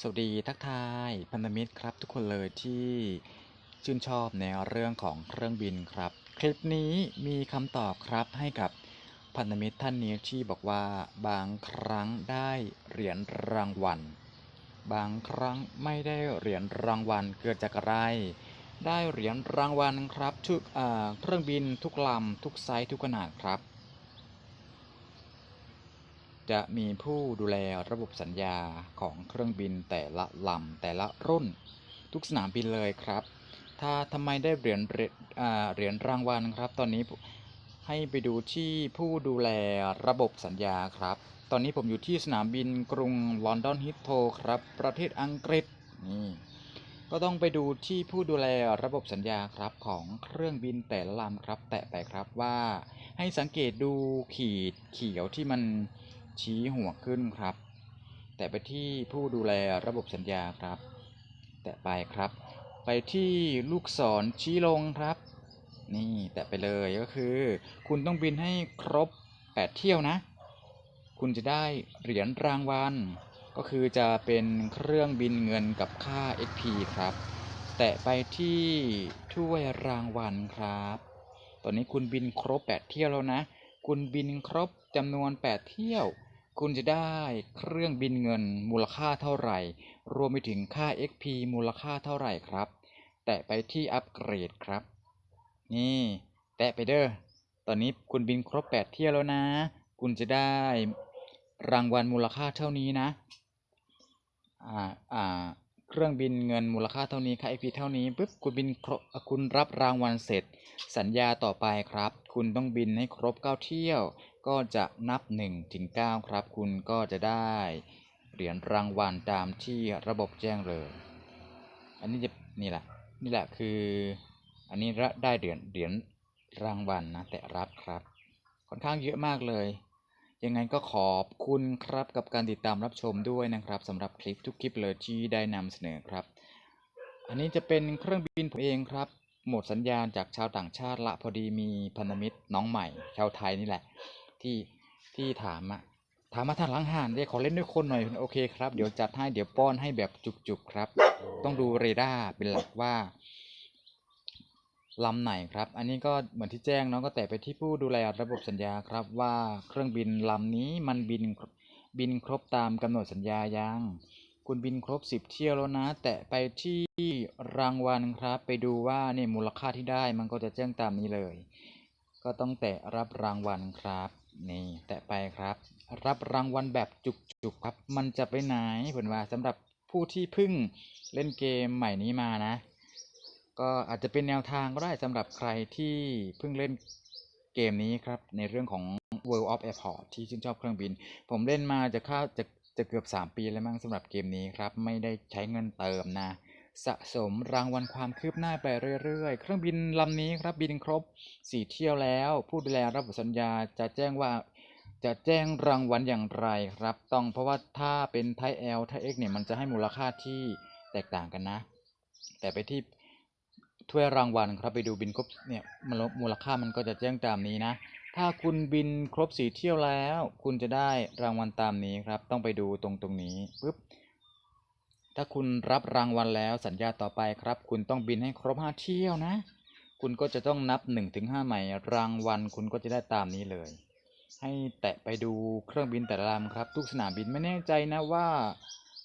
สวัสดีทักทายพันธมิตรครับ ทุกคนเลยที่ชื่นชอบในเรื่องของเครื่องบินครับ คลิปนี้มีคำตอบครับให้กับพันธมิตรท่านนี้ที่บอกว่าบางครั้งได้เหรียญรางวัล บางครั้งไม่ได้เหรียญรางวัลเกิดจากอะไร ได้เหรียญรางวัลครับทุกเอ่อเครื่องบินทุกลำทุกไซส์ทุกขนาดครับ จะมีผู้ดูแลระบบสัญญาของเครื่องบินแต่ละลำแต่ละรุ่น ทุกสนามบินเลยครับ ถ้าทำไมได้เหรียญเหรียญรางวัลครับ ตอนนี้ให้ไปดูที่ผู้ดูแลระบบสัญญาครับ ตอนนี้ผมอยู่ที่สนามบินกรุงลอนดอนฮิตโ o ครับ ประเทศอังกฤษนี่ก็ต้องไปดูที่ผู้ดูแลระบบสัญญาครับของเครื่องบินแต่ละลำครับ แตะไปครับว่าให้สังเกตดูขีดเขียวที่มัน ชี้หัวขึ้นครับ แต่ไปที่ผู้ดูแลระบบสัญญาครับ แตะไปครับ ไปที่ลูกศรชี้ลงครับ นี่แตะไปเลยก็คือ คุณต้องบินให้ครบ 8 เที่ยวนะ คุณจะได้เหรียญรางวัลก็คือจะเป็นเครื่องบินเงินกับค่า XP ครับ แตะไปที่ถ้วยรางวัลครับ ตอนนี้คุณบินครบ 8 เที่ยวแล้วนะ คุณบินครบจำนวน 8 เที่ยว คุณจะได้เครื่องบินเงินมูลค่าเท่าไหร่ รวมไปถึงค่า XP มูลค่าเท่าไหร่ครับ แตะไปที่อัปเกรดครับ นี่ แตะไปเด้อ ตอนนี้คุณบินครบ 8 เที่ยวแล้วนะ คุณจะได้รางวัลมูลค่าเท่านี้นะ อ่า อ่า เครื่องบินเงินมูลค่าเท่านี้ค่า XP เท่านี้ปุ๊บคุณบินครบคุณรับรางวัลเสร็จ สัญญาต่อไปครับ คุณต้องบินให้ครบ 9 เที่ยว ก็จะนับ1ถึง9ครับ คุณก็จะได้เหรียญรางวัลตามที่ระบบแจ้งเลย อันนี้จะนี่แหละนี่แหละคือ อันนี้ได้เหรียญเหรียญรางวัลนะแต่รับครับ ค่อนข้างเยอะมากเลย ยังไงก็ขอบคุณครับกับการติดตามรับชมด้วยนะครับสำหรับคลิปทุกคลิปเลยที่ได้นำเสนอครับ อันนี้จะเป็นเครื่องบินผมเองครับ หมดสัญญาณจากชาวต่างชาติละพอดีมีพันธมิตรน้องใหม่ ชาวไทยนี่แหละ ที่ที่ถามอะถามมาทางหลังห่านเรียกขอเล่นด้วยคนหน่อยโอเคครับ เดี๋ยวจัดให้เดี๋ยวป้อนให้แบบจุกๆครับ ต้องดูเรดาร์เป็นหลักว่า ลำไหนครับ อันนี้ก็เหมือนที่แจ้งเนาะก็แต่ไปที่ผู้ดูแลระบบสัญญาครับ ว่าเครื่องบินลำนี้มันบินบินครบตามกำหนดสัญญายังคุณบินครบ 10 เที่ยวแล้วนะ แตะไปที่รางวัลครับ ไปดูว่าเนี่ยมูลค่าที่ได้มันก็จะแจ้งตามนี้เลย ก็ต้องแตะรับรางวัลครับ นี่ แตะไปครับ รับรางวัลแบบจุกๆครับ มันจะไปไหนผลว่าสำหรับผู้ที่เพิ่งเล่นเกมใหม่นี้มานะ ก็อาจจะเป็นแนวทางก็ได้สำหรับใครที่เพิ่งเล่นเกมนี้ครับ ในเรื่องของ World of Airport ที่ชื่นชอบเครื่องบิน ผมเล่นมาจะเข้าจะจะเกือบ 3 ปีแล้วมั้งสำหรับเกมนี้ครับ ไม่ได้ใช้เงินเติมนะ สะสมรางวัลความคืบหน้าไปเรื่อยๆ เครื่องบินลำนี้ครับบินครบ 4 เที่ยวแล้ว ผู้ดูแลระบสัญญาจะแจ้งว่าจะแจ้งรางวัลอย่างไรครับ ต้องเพราะว่าถ้าเป็นไท L ไท X เนี่ยมันจะให้มูลค่าที่แตกต่างกันนะ แต่ไปที่ ถ้วยรางวัลครับไปดูบินครบเนี่ยมูลค่ามันก็จะแจ้งตามนี้นะ ถ้าคุณบินครบสี่เที่ยวแล้ว คุณจะได้รางวัลตามนี้ครับ ต้องไปดูตรงตรงนี้ปุ๊บถ้าคุณรับรางวัลแล้วสัญญาต่อไปครับ คุณต้องบินให้ครบห้าเที่ยวนะ คุณก็จะต้องนับ1นถึงห้าใหม่รางวัลคุณก็จะได้ตามนี้เลย ให้แตะไปดูเครื่องบินแต่ละลำครับ ทุกสนามบินไม่แน่ใจนะว่า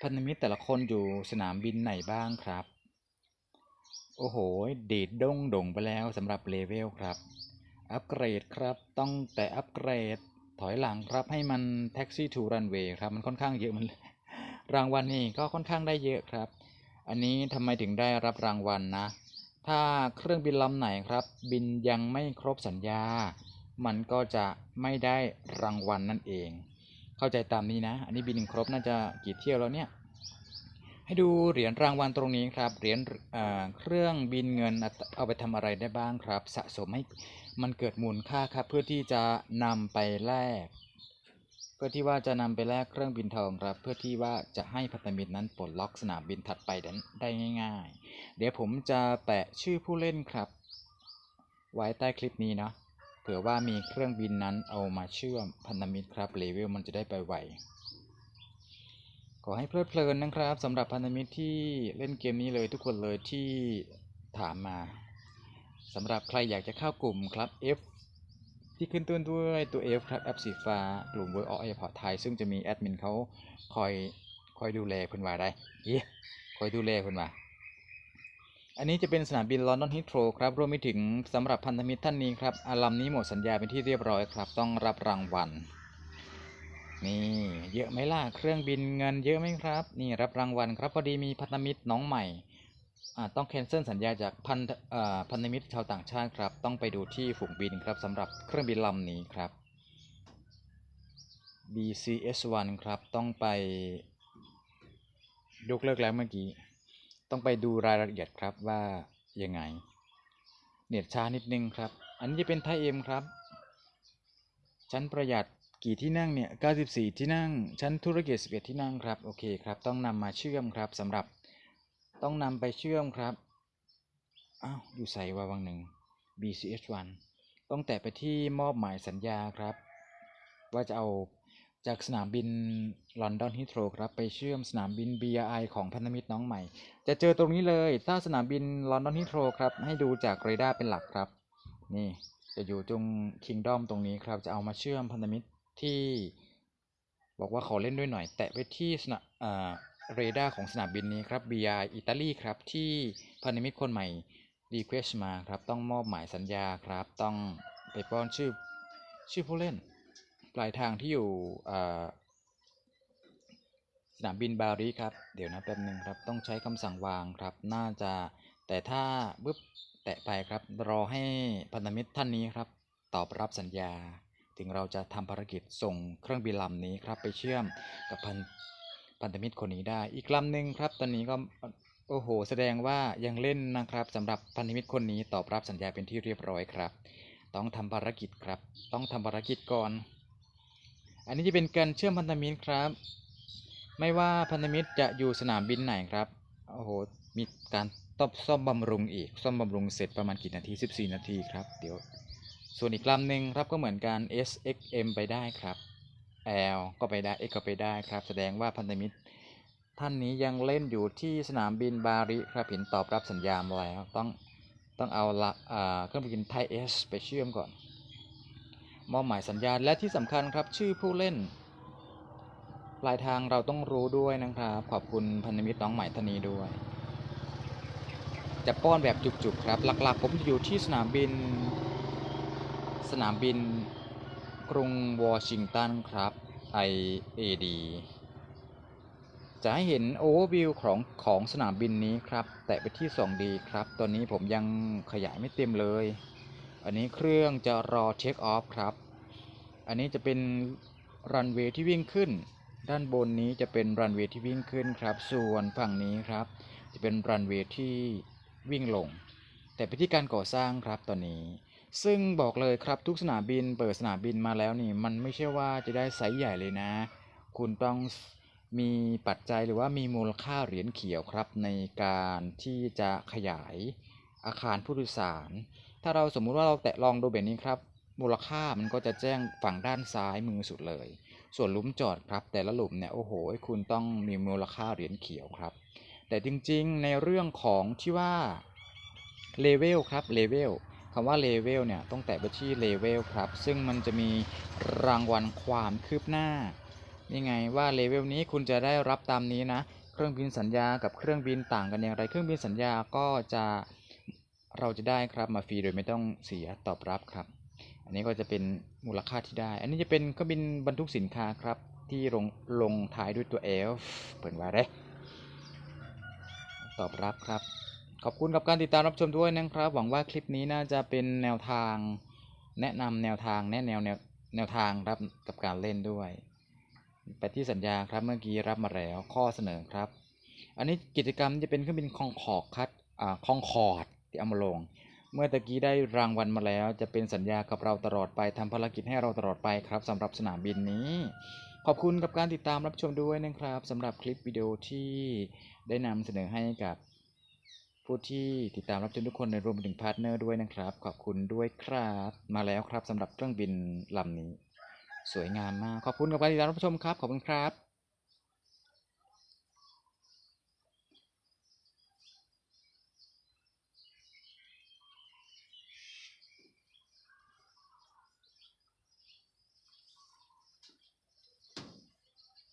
พันธมิตรแต่ละคนอยู่สนามบินไหนบ้างครับ โอ้โห ดีดด้งด่งไปแล้วสำหรับเลเวลครับ อัปเกรดครับต้องแต่อัปเกรดถอยหลังครับให้มันแท็กซี่ทูรันเวย์ครับ มันค่อนข้างเยอะมันรางวัลนี่ก็ค่อนข้างได้เยอะครับ อันนี้ทำไมถึงได้รับรางวัลนะ ถ้าเครื่องบินลำไหนครับ บินยังไม่ครบสัญญา มันก็จะไม่ได้รางวัลนั่นเอง เข้าใจตามนี้นะ อันนี้บินครบน่าจะกี่เที่ยวแล้วเนี่ย ให้ดูเหรียญรางวัลตรงนี้ครับ เหรียญเครื่องบินเงินเอาไปทำอะไรได้บ้างครับ สะสมให้มันเกิดมูลค่าครับ เพื่อที่จะนำไปแลก เพื่อที่ว่าจะนำไปแลกเครื่องบินทองครับ เพื่อที่ว่าจะให้พันธมิตรนั้นปลดล็อกสนามบินถัดไปได้ง่าย ๆ เดี๋ยวผมจะแปะชื่อผู้เล่นครับ ไว้ใต้คลิปนี้เนาะเผื่อว่ามีเครื่องบินนั้นเอามาเชื่อมพันธมิตรครับเลเวลมันจะได้ไปไว ขอให้เพลิดเพลินนะครับสำหรับพันธมิตรที่เล่นเกมนี้เลยทุกคนเลยที่ถามมาสำหรับใครอยากจะเข้ากลุ่มครับ F ที่ขึ้นต้นด้วยตัว F ครับแอปสีฟ้ากลุ่ม Work of Airport ไทยซึ่งจะมีแอดมินเขาคอยคอยดูแลเพิ่นว่าได้เย้คอยดูแลเพิ่นว่าอันนี้จะเป็นสนามบินลอนดอนฮิตโ r รครับรวมไปถึงสำหรับพันธมิตรท่านนี้ครับอาลัมนี้หมดสัญญาเป็นที่เรียบร้อยครับ ต้องรับรางวัล นี่เยอะไหมล่ะเครื่องบินเงินเยอะไหมครับ นี่รับรางวัลครับพอดีมีพันธมิตรน้องใหม่อ่าต้องแคนเซิลสัญญาจากพันธอ่าพันธมิตรชาวต่างชาติครับ ต้องไปดูที่ฝูงบินครับสำหรับเครื่องบินลำนี้ครับ BCS1 ครับต้องไปยกเลิกแล้วเมื่อกี้ ต้องไปดูรายละเอียดครับว่ายังไง เน็ตช้านิดนึงครับ อันนี้จะเป็นไทยเอ็มครับ ชั้นประหยัด กี่ที่นั่งเนี่ย 94 ที่นั่ง ชั้นธุรกิจ 11 ที่นั่งครับ โอเคครับ ต้องนำมาเชื่อมครับสำหรับ ต้องนำไปเชื่อมครับ อ้าว อยู่ใส่ว่าวังหนึ่ง BCH1 ต้องแตะไปที่มอบหมายสัญญาครับ ว่าจะเอาจากสนามบินลอนดอนฮิตโ r รครับ ไปเชื่อมสนามบิน BRI ของพันธมิตรน้องใหม่ จะเจอตรงนี้เลยถ้าสนามบินลอนดอนฮิตโ r รครับ ให้ดูจากเรดาร์เป็นหลักครับ นี่จะอยู่ตรงคิงดอมตรงนี้ครับ จะเอามาเชื่อมพันธมิตร ที่บอกว่าขอเล่นด้วยหน่อย แตะไปที่สนาเรดาร์ของสนามบินนี้ครับ BRI อิตาลีครับ ที่พันธมิตรคนใหม่รีเควสมาครับ ต้องมอบหมายสัญญาครับ ต้องไปป้อนชื่อชื่อผู้เล่น ปลายทางที่อยู่สนามบินบารีครับ เดี๋ยวนะแป๊บนึงครับ ต้องใช้คำสั่งวางครับ น่าจะแต่ถ้าบึ๊บแตะไปครับ รอให้พันธมิตรท่านนี้ครับ ตอบรับสัญญา ถึงเราจะทำภารกิจส่งเครื่องบินลำนี้ครับไปเชื่อมกับพันพันธมิตรคนนี้ได้ อีกลำหนึ่งครับ ตอนนี้ก็โอ้โห แสดงว่ายังเล่นนะครับสำหรับพันธมิตรคนนี้ตอบรับสัญญาเป็นที่เรียบร้อยครับ ต้องทำภารกิจครับ ต้องทำภารกิจก่อน อันนี้จะเป็นการเชื่อมพันธมิตรครับ ไม่ว่าพันธมิตรจะอยู่สนามบินไหนครับโอ้โหมีการต้องซ่อมบำรุงอีกซ่อมบำรุงเสร็จประมาณกี่นาที 14 นาทีครับ เดี๋ยว ส่วนอีกลำหนึ่งครับก็เหมือนกัน SXM ไปได้ครับ L ก็ไปได้ X ก็ไปได้ครับ แสดงว่าพันธมิตร ท่านนี้ยังเล่นอยู่ที่สนามบินบาริครับเห็นตอบรับสัญญาณแล้วต้องต้องเอาละเครื่องบินไทยเอสไปเชื่อมก่อน มอบหมายสัญญาณและที่สำคัญครับชื่อผู้เล่น ปลายทางเราต้องรู้ด้วยนะครับ ขอบคุณพันธมิตรน้องใหม่ท่านนี้ด้วย จะป้อนแบบจุกๆครับ หลักๆ ผมจะอยู่ที่สนามบิน สนามบินกรุงวอชิงตันครับ IAD จะให้เห็นโอเวอร์วิวของของสนามบินนี้ครับ แตะไปที่ 2D ครับ ตอนนี้ผมยังขยายไม่เต็มเลย อันนี้เครื่องจะรอเช็คออฟครับ อันนี้จะเป็นรันเวย์ที่วิ่งขึ้น ด้านบนนี้จะเป็นรันเวย์ที่วิ่งขึ้นครับ ส่วนฝั่งนี้ครับ จะเป็นรันเวย์ที่วิ่งลง แต่ไปที่การก่อสร้างครับตอนนี้ ซึ่งบอกเลยครับทุกสนามบินเปิดสนามบินมาแล้วนี่ มันไม่ใช่ว่าจะได้ไซส์ใหญ่เลยนะ คุณต้องมีปัจจัยหรือว่ามีมูลค่าเหรียญเขียวครับ ในการที่จะขยายอาคารผู้โดยสาร ถ้าเราสมมุติว่าเราแตะลองดูแบบนี้ครับมูลค่ามันก็จะแจ้งฝั่งด้านซ้ายมือสุดเลย ส่วนหลุมจอดครับ แต่ละหลุมเนี่ยโอ้โห คุณต้องมีมูลค่าเหรียญเขียวครับ แต่จริงๆ ในเรื่องของที่ว่าเลเวลครับเลเวล คำว่าเลเวลเนี่ยต้องแตะไปที่เลเวลครับ ซึ่งมันจะมีรางวัลความคืบหน้านี่ไงว่าเลเวลนี้คุณจะได้รับตามนี้นะ เครื่องบินสัญญากับเครื่องบินต่างกันอย่างไร เครื่องบินสัญญาก็จะเราจะได้ครับมาฟรีโดยไม่ต้องเสียตอบรับครับ อันนี้ก็จะเป็นมูลค่าที่ได้ อันนี้จะเป็นเครื่องบินบรรทุกสินค้าครับที่ลงลงท้ายด้วยตัว F เปิดว่าได้ตอบรับครับ ขอบคุณกับการติดตามรับชมด้วยนะครับ หวังว่าคลิปนี้น่าจะเป็นแนวทาง แนะนำแนวทางแนะแนวแนวแนวทางครับกับการเล่นด้วย ไปที่สัญญาครับเมื่อกี้รับมาแล้วข้อเสนอครับ อันนี้กิจกรรมจะเป็นเครื่องบินคองคอร์ดคัดอ่าคองคอร์ดที่เอามาลง เมื่อตะกี้ได้รางวัลมาแล้ว จะเป็นสัญญากับเราตลอดไปทำภารกิจให้เราตลอดไปครับสำหรับสนามบินนี้ขอบคุณกับการติดตามรับชมด้วยนะครับสำหรับคลิปวิดีโอที่ได้นำเสนอให้กับ ผู้ที่ติดตามรับชมทุกคนในรวมไปถึงพาร์ทเนอร์ด้วยนะครับ ขอบคุณด้วยครับ มาแล้วครับสำหรับเครื่องบินลำนี้ สวยงามมาก ขอบคุณกับการติดตามรับชมครับ ขอบคุณครับ